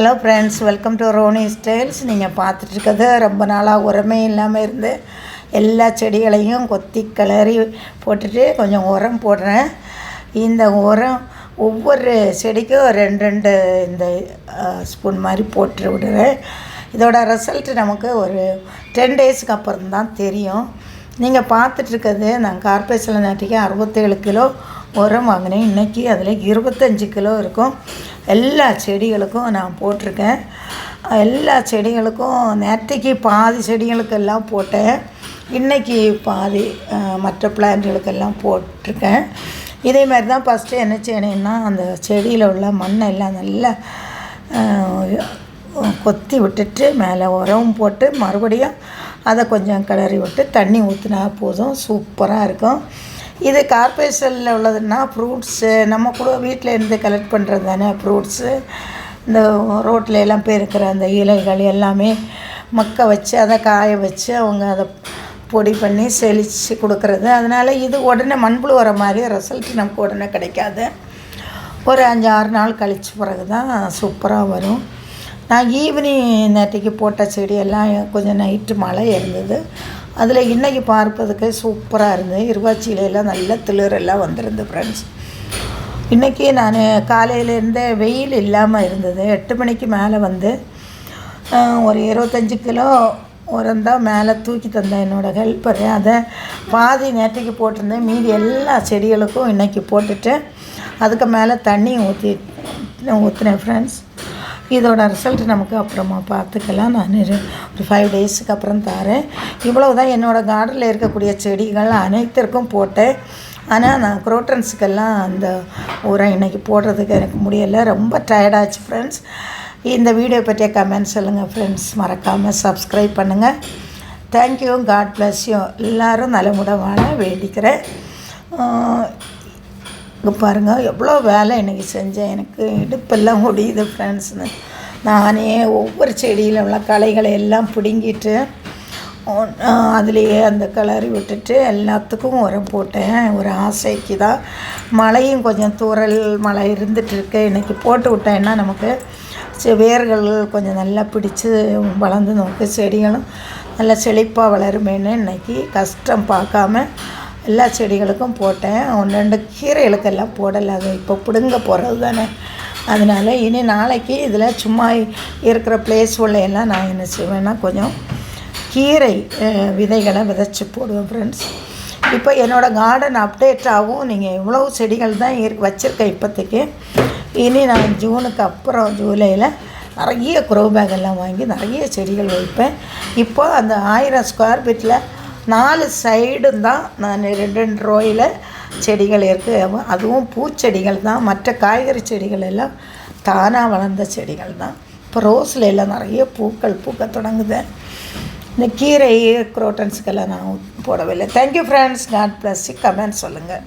Hello friends welcome to Roni Styles நீங்கள் பார்த்துட்ருக்கிறது ரொம்ப நாளாக உரமே இல்லாமல் இருந்து எல்லா செடிகளையும் கொத்தி கிளறி போட்டுட்டு கொஞ்சம் உரம் போடுறேன். இந்த உரம் ஒவ்வொரு செடிக்கும் ரெண்டு ரெண்டு இந்த ஸ்பூன் மாதிரி போட்டு விடுறேன். இதோட ரிசல்ட் நமக்கு ஒரு டென் டேஸ்க்கு அப்புறம் தான் தெரியும். நீங்கள் பார்த்துட்ருக்கிறது நான் கார்பரேஷனில் நாட்டிக்கு அறுபத்தேழு கிலோ உரம் வாங்கினேன். இன்றைக்கி அதில் இருபத்தஞ்சி கிலோ இருக்கும். எல்லா செடிகளுக்கும் நான் போட்டிருக்கேன். எல்லா செடிகளுக்கும் நேற்றைக்கு பாதி செடிகளுக்கெல்லாம் போட்டேன். இன்றைக்கி பாதி மற்ற பிளான்ட்டுகளுக்கெல்லாம் போட்டிருக்கேன். இதே மாதிரி தான் ஃபஸ்ட்டு என்ன செய்யணும்னா அந்த செடியில் உள்ள மண்ணெல்லாம் நல்லா கொத்தி விட்டுட்டு மேலே உரம் போட்டு மறுபடியும் அதை கொஞ்சம் கிளறி விட்டு தண்ணி ஊற்றினா போதும். சூப்பராக இருக்கும். இது கார்பரேஷனில் உள்ளதுன்னா ஃப்ரூட்ஸு நம்ம கூட வீட்டில் இருந்து கலெக்ட் பண்ணுறது தானே ஃப்ரூட்ஸு இந்த ரோட்டில் எல்லாம் இருக்கிற அந்த இலைகள் எல்லாமே மக்க வச்சு அதை காய வச்சு அவங்க அதை பொடி பண்ணி செழித்து கொடுக்குறது. அதனால் இது உடனே மண்புழு வர மாதிரி ரிசல்ட் நமக்கு உடனே கிடைக்காது. ஒரு அஞ்சு ஆறு நாள் கழித்து பிறகு தான் சூப்பராக வரும். நான் ஈவினிங் நேற்றுக்கு போட்ட செடியெல்லாம் கொஞ்சம் நைட்டு மழை இருந்தது. அதில் இன்றைக்கி பார்ப்பதுக்கு சூப்பராக இருந்தது. இருவாச்சியிலெல்லாம் நல்ல திளிரெல்லாம் வந்திருந்து ஃப்ரெண்ட்ஸ் இன்றைக்கி நான் காலையிலேருந்தே வெயில் இல்லாமல் இருந்தது. எட்டு மணிக்கு மேலே வந்து ஒரு இருபத்தஞ்சி கிலோ உரம் தான் மேலே தூக்கி தந்தேன் என்னோடய ஹெல்ப்பரு அதை பாதி நேற்றுக்கு போட்டிருந்தேன். மீதி எல்லா செடிகளுக்கும் இன்றைக்கி போட்டுட்டு அதுக்கு மேலே தண்ணி ஊற்றி ஊற்றினேன் ஃப்ரெண்ட்ஸ் இதோட ரிசல்ட் நமக்கு அப்புறமா பார்த்துக்கலாம். நான் ஒரு ஃபைவ் டேஸுக்கு அப்புறம் தரேன். இவ்வளோ தான் என்னோடய கார்டனில் இருக்கக்கூடிய செடிகள் அனைத்திற்கும் போட்டேன் ஆனால் நான் குரோட்டன்ஸுக்கெல்லாம் அந்த உரம் இன்றைக்கி போடுறதுக்கு எனக்கு முடியலை. ரொம்ப டயர்டாச்சு ஃப்ரெண்ட்ஸ் இந்த வீடியோ பற்றிய கமெண்ட் சொல்லுங்கள் ஃப்ரெண்ட்ஸ் மறக்காமல் சப்ஸ்கிரைப் பண்ணுங்கள் thank you God bless you எல்லோரும் நலமுடமான வேண்டிக்கிறேன். இங்கே பாருங்கள் எவ்வளோ வேலை இன்றைக்கி செஞ்சேன். எனக்கு இடுப்பெல்லாம் முடியுது ஃப்ரெண்ட்ஸ்னு நானே ஒவ்வொரு செடியில் உள்ள களைகளை எல்லாம் பிடுங்கிட்டு அதுலேயே அந்த கிளறி விட்டுட்டு எல்லாத்துக்கும் உரம் போட்டேன். ஒரு ஆசைக்கு தான். மழையும் கொஞ்சம் தூரல் மழை இருந்துகிட்ருக்கு இன்றைக்கி போட்டு விட்டேன்னா நமக்கு? வேர்கள் கொஞ்சம் நல்லா பிடிச்சி வளர்ந்து நமக்கு செடிகளும் நல்லா செழிப்பாக வளருமேன்னு இன்றைக்கி கஷ்டம் பார்க்காம எல்லா செடிகளுக்கும் போட்டேன். ஒன்று ரெண்டு கீரைகளுக்கெல்லாம் போடலை. அது இப்போ பிடுங்க போகிறது தானே. அதனால் இனி நாளைக்கு இதில் சும்மா இருக்கிற பிளேஸ் எல்லாம் நான் என்ன செய்வேன்னா கொஞ்சம் கீரை விதைகளை விதைச்சி போடுவேன் ஃப்ரெண்ட்ஸ் இப்போ என்னோடய கார்டன் அப்டேட் ஆகும். நீங்கள் இவ்வளோ செடிகள் தான் இரு வச்சுருக்கேன் இப்போதைக்கு. இனி நான் ஜூனுக்கு அப்புறம் ஜூலையில் நிறைய குரோ பேக் எல்லாம் வாங்கி நிறைய செடிகள் வைப்பேன். இப்போ அந்த ஆயிரம் ஸ்கொயர் ஃபீட்டில் நாலு சைடும் தான் நான் ரெண்டு ரெண்டு ரோயில் செடிகள் இருக்குது அதுவும் பூச்செடிகள் தான். மற்ற காய்கறி செடிகள் எல்லாம் தானாக வளர்ந்த செடிகள் தான். இப்போ ரோஸில் எல்லாம் நிறைய பூக்கள் பூக்க தொடங்குது. இந்த கீரை குரோட்டன்ஸுக்கெல்லாம் நான் போடவில்லை. Thank you friends God bless comment சொல்லுங்கள்